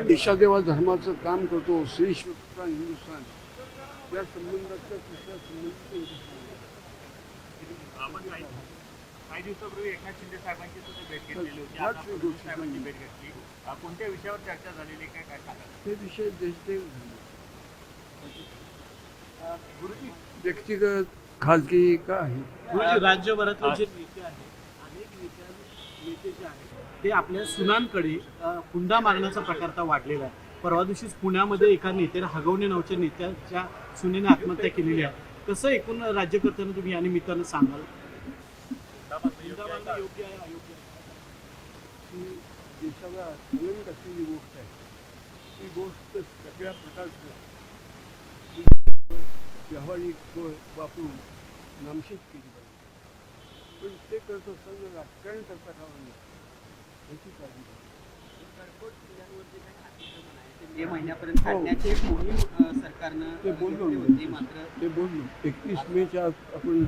देशादेवा धर्माचं काम करतो श्री शिवपुराण हिंदुस्थान. या संबंधाचा तिसरा संबंध आपण काही काही दिवसापूर्वी एकनाथ शिंदे साहेबांची सुद्धा भेट घेतलेली होती. फार आता आपण गोष्टी साहेबांची सांगितल्या. भेट घेतली. अ, कोणत्या विषयावर चर्चा झालेली काय काय सांगा हे विषय देशदेव गुरुजी. व्यक्तिगत खाजगी का आहे? गुरुजी राज्यभरातले जे नेते आहेत नेते जे आहेत. ते आपल्या सुनांकडे हुंडा मागण्याचा प्रकार आता वाढलेला आहे. परवा दिवशीच पुण्यामध्ये एका नेत्याने हगवणे नावच्या नेत्याच्या सुनेने आत्महत्या केलेली आहे. कसं एकूण राज्यकर्त्यांना तुम्ही या निमित्तानं सांगाल? हुंडा मागणं योग्य आहे अयोग्य आहे? ही देशाला कलंक असलेली गोष्ट आहे ही गोष्ट सगळ्या प्रकारचं व्यावहारिक वापरून नामशेष केली पाहिजे. पण ते करत असताना राजकारण करता कामा नये याची काळजी. मे महिन्यापर्यंत काढण्याची एक मोहीम अ, सरकारनं ते अ, बोललो घेतली मी. होती मात्र? ते बोललो. एकतीस मेच्या आत आपण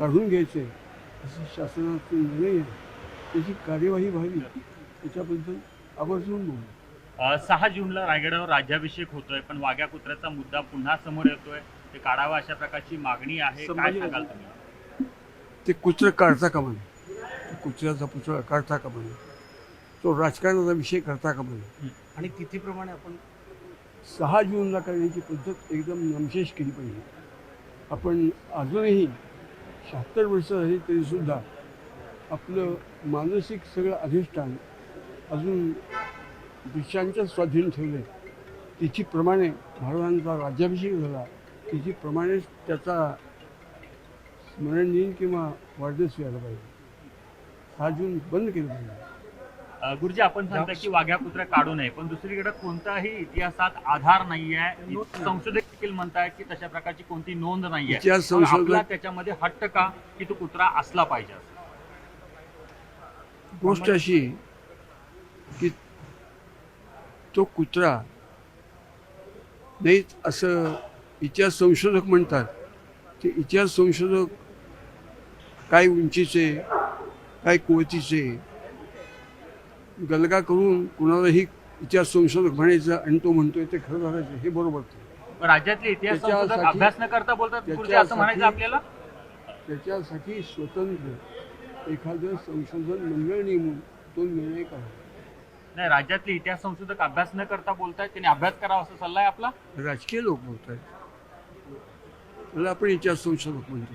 काढून घ्यायचे. असं शासनाचा निर्णय आहे. त्याची कार्यवाही व्हावी. त्याच्याबद्दल आवर्जून बोलू अ, सहा जूनला रायगडावर राज्याभिषेक होतोय पण वाघ्या कुत्र्याचा मुद्दा पुन्हा समोर येतोय. ते काढावा अशा प्रकारची मागणी आहे. काय संभाजी सांगाल तुम्ही? ते कुत्र काढता नये ते कुत्र्याचा पुतळा काढता कामा नये तो राजकारणाचा विषय करता कामा नये आणि तिथीप्रमाणे आपण सहा जूनला करण्याची पद्धत एकदम नमशेष केली पाहिजे. आपण अजूनही शहात्तर वर्ष झाली तरीसुद्धा आपलं मानसिक सगळं अधिष्ठान अजून ब्रिटिशांच्या स्वाधीन ठेवले तिथीप्रमाणे महाराजांचा राज्याभिषेक झाला. तिथीप्रमाणेच त्याचा स्मरण दिन किंवा वाढदिवस व्हायला पाहिजे. सहा जून बंद केलं पाहिजे. गुरुजी आपण सांगता की वाघ्या कुत्र्या काढू नये पण दुसरीकडे कोणताही इतिहासात आधार नाहीये संशोधक देखील म्हणतायत की तशा प्रकारची कोणती नोंद संशोधक- आपला त्याच्यामध्ये हट्ट का की तो कुत्रा असला पाहिजे? गोष्ट अशी की तो कुत्रा नाही असं इतिहास संशोधक म्हणतात. ते इतिहास संशोधक काय उंचीचे काय कुवतीचे. गलगा करून कुणालाही इतिहास संशोधक म्हणायचं आणि तो म्हणतोय ते खरं झालं हे बरोबर राज्यातले इतिहास संशोधक अभ्यास न करता बोलतात गुरुजी असं त्याच्यासाठी- म्हणायचं आपल्याला? त्याच्यासाठी स्वतंत्र एखादं संशोधन मंडळ नेमून तो निर्णय करा नाही राज्यातले इतिहास संशोधक अभ्यास न करता बोलतायत त्यांनी अभ्यास करावा असा सल्ला आहे आपला? राजकीय लोक बोलत आहेत त्याला आपण इतिहास संशोधक म्हणतो.